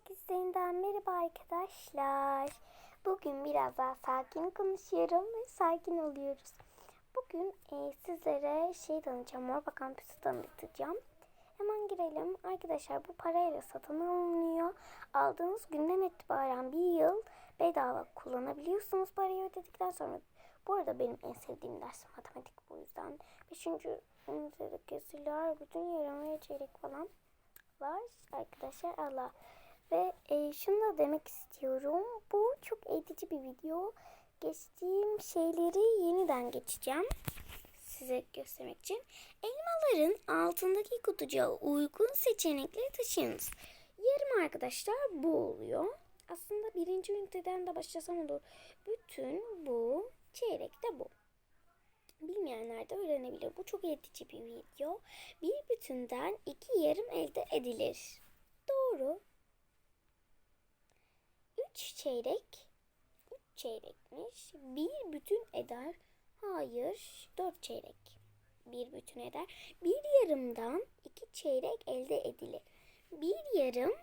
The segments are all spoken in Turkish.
Herkesten merhaba arkadaşlar. Bugün biraz daha sakin konuşuyorum ve sakin oluyoruz. Bugün e, sizlere şey tanıtacağım, Morba Kampüsü tanıtacağım. Hemen girelim. Arkadaşlar bu parayla satın alınıyor. Aldığınız günden itibaren bir yıl bedava kullanabiliyorsunuz parayı ödedikten sonra. Bu arada benim en sevdiğim ders matematik bu yüzden. Beşinci ünitede kesirler, bütün yarım ve çeyrek falan var arkadaşlar Allah. Ve e, şunu da demek istiyorum. Bu çok eğitici bir video. Geçtiğim şeyleri yeniden geçeceğim. Size göstermek için. Elmaların altındaki kutucuğa uygun seçenekleri taşıyınız. Yarım arkadaşlar bu oluyor. Aslında birinci üniteden de başlasam olur. Bütün bu, çeyrek de bu. Bilmeyenler de öğrenebilir. Bu çok eğitici bir video. Bir bütünden iki yarım elde edilir. Doğru. Çeyrek. Çeyrekmiş. Bir bütün eder. Hayır. Dört çeyrek. Bir bütün eder. Bir yarımdan iki çeyrek elde edilir. Bir yarım.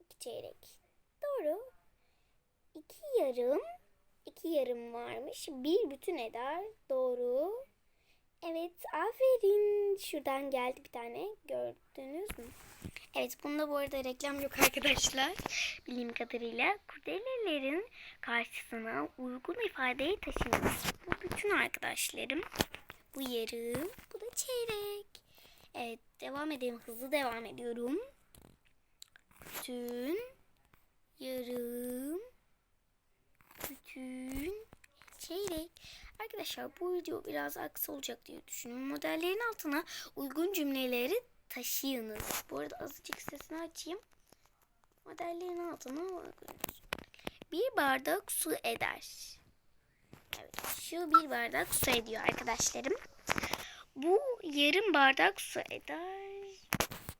iki çeyrek. Doğru. İki yarım. iki yarım varmış. Bir bütün eder. Doğru. Evet aferin. Şuradan geldi bir tane. Gördünüz mü? Evet bunda bu arada reklam yok arkadaşlar. Bildiğim kadarıyla kurdelelerin karşısına uygun ifadeyi taşınız. Bu bütün arkadaşlarım. Bu yarım. Bu da çeyrek. Evet devam edelim. Hızlı devam ediyorum. Bütün. Yarım. Bütün. Çeyrek. Arkadaşlar bu video biraz aksi olacak diye düşünüyorum. Modellerin altına uygun cümleleri taşıyınız. Bu arada azıcık sesini açayım. Modellerin altına bir bardak su eder. Evet, şu bir bardak su ediyor arkadaşlarım. Bu yarım bardak su eder.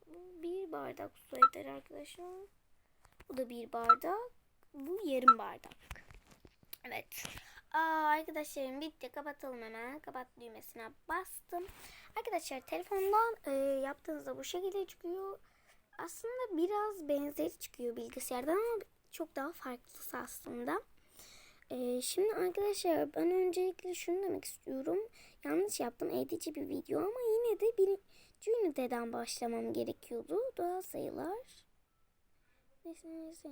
Bu bir bardak su eder arkadaşlar. Bu da bir bardak. Bu yarım bardak. Evet. Aa, arkadaşlarım bitti. Kapatalım hemen. Kapat düğmesine bastım. Arkadaşlar telefondan e, yaptığınızda bu şekilde çıkıyor. Aslında biraz benzeri çıkıyor bilgisayardan ama çok daha farklısı aslında. E, şimdi arkadaşlar ben öncelikle şunu demek istiyorum. Yanlış yaptım. Eğitici bir video ama yine de birinci üniteden başlamam gerekiyordu. Doğal sayılar. Nesiniz?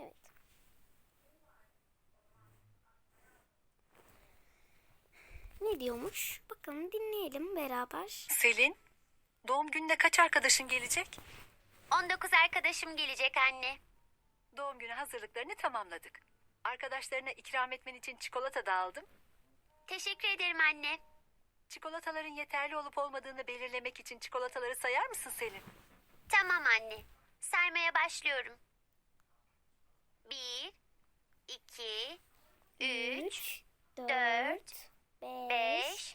Evet. Ne diyormuş? Bakalım dinleyelim beraber. Selin, doğum gününe kaç arkadaşın gelecek? 19 arkadaşım gelecek anne. Doğum günü hazırlıklarını tamamladık. Arkadaşlarına ikram etmen için çikolata da aldım. Teşekkür ederim anne. Çikolataların yeterli olup olmadığını belirlemek için çikolataları sayar mısın Selin? Tamam anne. Saymaya başlıyorum. 1, 2, 3, 4, dört, 5, 5,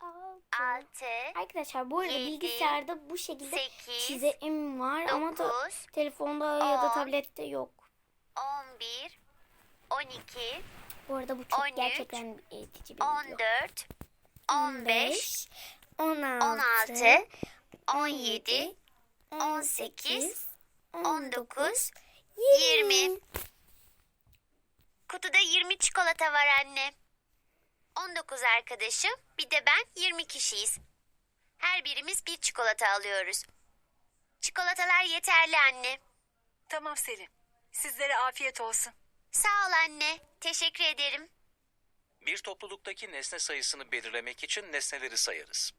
6. 6, Arkadaşlar bu arada yedi, bilgisayarda bu şekilde 8, çizim var ama da 9, telefonda ya da tablette yok. 11, 12, Bu arada bu çok 13, gerçekten eğitici bir video. 14, 15, 16, 16, 17, 18, 19, 20. Kutuda 20 çikolata var anne. 19 arkadaşım, bir de ben 20 kişiyiz. Her birimiz bir çikolata alıyoruz. Çikolatalar yeterli anne. Tamam Selin. Sizlere afiyet olsun. Sağ ol anne. Teşekkür ederim. Bir topluluktaki nesne sayısını belirlemek için nesneleri sayarız.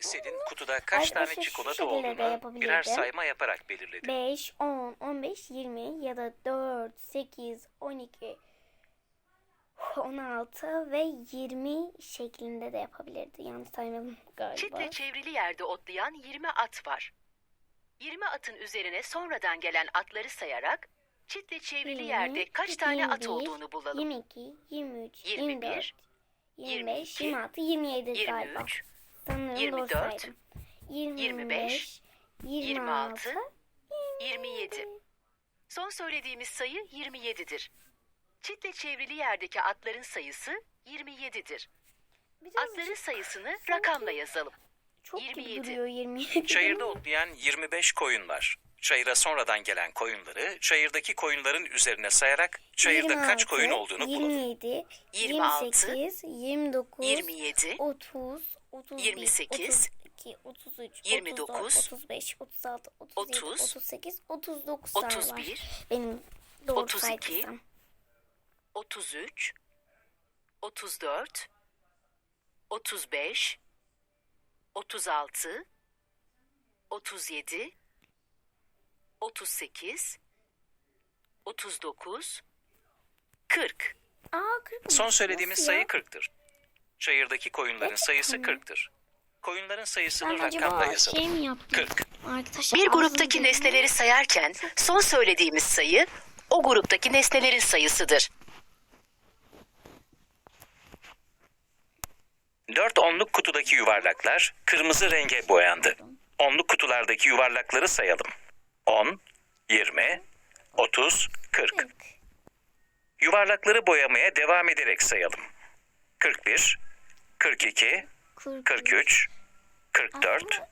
Selin kutuda kaç Arkadaşlar, tane şu çikolata şekilde de olduğunu birer yapabilirdim. sayma yaparak belirledi. 5, 10, 15, 20 ya da 4, 8, 12, 16 ve 20 şeklinde de yapabilirdi. Yanlış saymadım galiba. Çitle çevrili yerde otlayan 20 at var. 20 atın üzerine sonradan gelen atları sayarak çitle çevrili 20, yerde kaç tane at 21, olduğunu bulalım. 22, 23, 21, 24, 25, 22, 26, 27 galiba. 23, Sanırım doğru 24, saydım. 25, 26, 26, 27. Son söylediğimiz sayı 27'dir. Çitle çevrili yerdeki atların sayısı 27'dir. Biraz Atların sayısını rakamla yazalım. çok gibi 27. duruyor 27. Çayırda otlayan 25 koyun var. Çayıra sonradan gelen koyunları çayırdaki koyunların üzerine sayarak çayırda kaç 26, koyun olduğunu bulun. 27, 26, 28, 29, 27, 30, 31, 28, 32, 33, 29, 34, 35, 36, 37, 30, 38, 39 tane var. 31, Benim doğru 32, saydıysam. 33, 34, 35, 36, 37, 38, 39, 40. Aa 40 Son söylediğimiz Nasıl sayı ya? 40'tır. Çayırdaki koyunların sayısı mi? 40'tır. Koyunların sayısını Ben rakamla acaba yazalım. şey mi yaptım? 40. Arkadaşlar Bir gruptaki dedi. nesneleri sayarken son söylediğimiz sayı o gruptaki nesnelerin sayısıdır. 4 onluk kutudaki yuvarlaklar kırmızı renge boyandı. Onluk kutulardaki yuvarlakları sayalım. 10, 20, 30, 40. 40. Yuvarlakları boyamaya devam ederek sayalım. 41, 42, 40, 43, 44,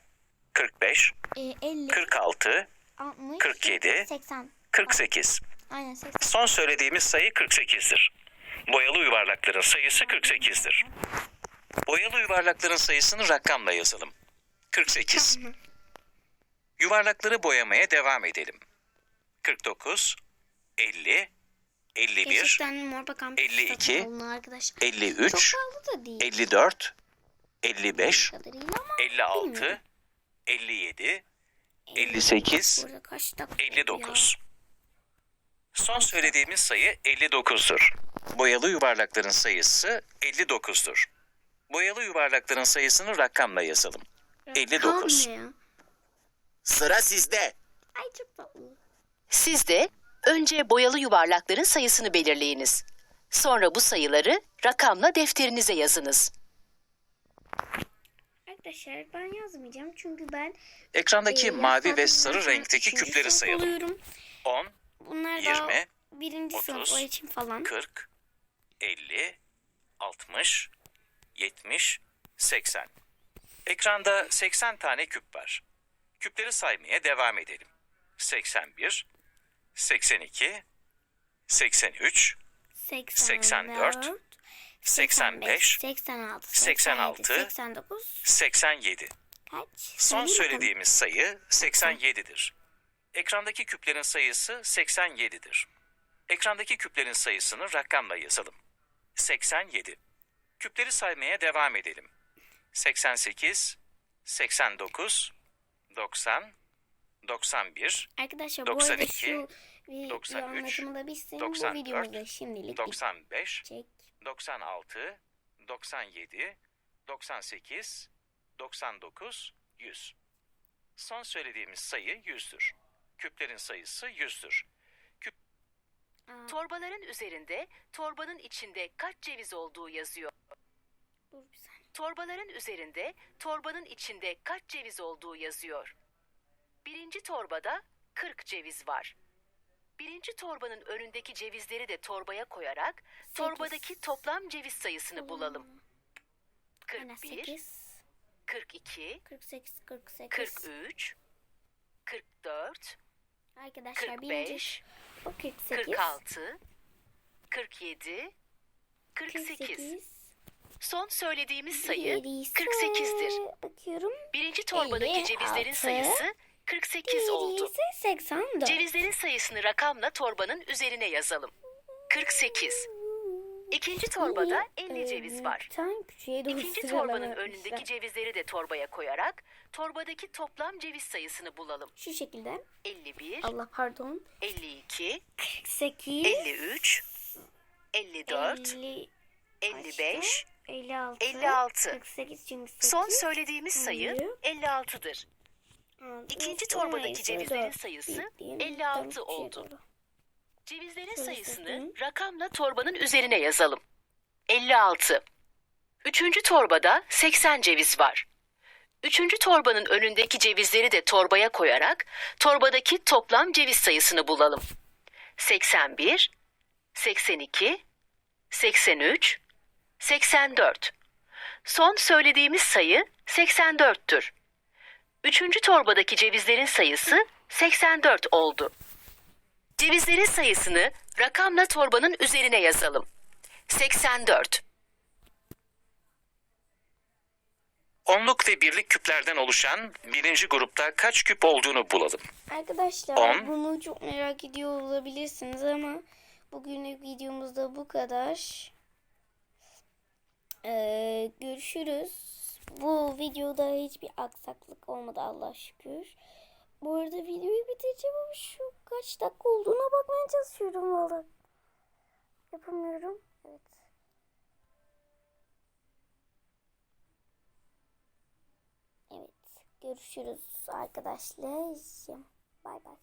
45, e, 50, 46, 60, 47, 80. 48. Aynen 80. Son söylediğimiz sayı 48'dir. Boyalı yuvarlakların sayısı 48'dir. Boyalı yuvarlakların sayısını rakamla yazalım. 48. Yuvarlakları boyamaya devam edelim. 49, 50, 51, Gerçekten mor bakan 52, satın alın arkadaşlar. 53, Çok pahalı da değil. 54, 55, kadarıyla ama 56, bilmiyorum. 57, 58, Burada kaç dakika oldu 59. Son söylediğimiz sayı 59'dur. Boyalı yuvarlakların sayısı 59'dur. Boyalı yuvarlakların sayısını rakamla yazalım. ya? 59. Tam ne ya? Sıra sizde. Ay çok tatlı. Siz de önce boyalı yuvarlakların sayısını belirleyiniz. Sonra bu sayıları rakamla defterinize yazınız. Arkadaşlar ben yazmayacağım çünkü ben Ekrandaki e, mavi ve sarı renkteki üçüncü küpleri sınıf sayalım. oluyorum. 10, Bunlar 20, daha birinci 30, sınıf o için falan. 40, 50, 60, 70, 80. Ekranda 80 tane küp var. Küpleri saymaya devam edelim. 81, 82, 83, 84, 85, 86, 86, 89, 87. kaç? Son söylediğimiz sayı 87'dir. Ekrandaki küplerin sayısı 87'dir. Ekrandaki küplerin sayısını rakamla yazalım. 87. Küpleri saymaya devam edelim. 88, 89, 90, 91, Arkadaşlar bu arada 92, şu video 93, anlatımı da bitsin. Bu 94, videomuz da şimdilik 95, bitecek. 96, 97, 98, 99, 100. Son söylediğimiz sayı 100'dür. Küplerin sayısı 100'dür. Aa, Torbaların üzerinde torbanın içinde kaç ceviz olduğu yazıyor. dur bir saniye. Torbaların üzerinde torbanın içinde kaç ceviz olduğu yazıyor. Birinci torbada 40 ceviz var. Birinci torbanın önündeki cevizleri de torbaya koyarak torbadaki toplam ceviz sayısını bulalım. Aynen 41, 8, 42, 48, 48. 43, 44, Arkadaşlar birinci 45, o 48. 46, 47, 48. 48. Son söylediğimiz sayı ise- 48'dir. Bakıyorum. Birinci torbadaki 56, cevizlerin sayısı 48 oldu. Diğeri ise 84. Cevizlerin sayısını rakamla torbanın üzerine yazalım. 48. İkinci torbada 50 ceviz var. Büyükten küçüğe doğru İkinci torbanın önündeki cevizleri de torbaya koyarak torbadaki toplam ceviz sayısını bulalım. Şu şekilde. 51, Allah pardon. 52, 48. 53, 54, 50, 55, 56. 56. 48 çünkü 8. Son söylediğimiz sayı Oluyor. 56'dır. İkinci torbadaki cevizlerin sayısı 56 oldu. Cevizlerin sayısını rakamla torbanın üzerine yazalım. 56. Üçüncü torbada 80 ceviz var. Üçüncü torbanın önündeki cevizleri de torbaya koyarak torbadaki toplam ceviz sayısını bulalım. 81, 82, 83, 84. Son söylediğimiz sayı 84'tür. Üçüncü torbadaki cevizlerin sayısı 84 oldu. Cevizlerin sayısını rakamla torbanın üzerine yazalım. 84. Onluk ve birlik küplerden oluşan birinci grupta kaç küp olduğunu bulalım. Arkadaşlar On. bunu çok merak ediyor olabilirsiniz ama bugünlük videomuzda bu kadar. Ee, görüşürüz. Bu videoda hiçbir aksaklık olmadı Allah şükür. Bu arada videoyu bitireceğim ama şu kaç dakika olduğuna bakmaya çalışıyorum valla. Yapamıyorum. Evet. Evet. Görüşürüz arkadaşlar. Bay bay.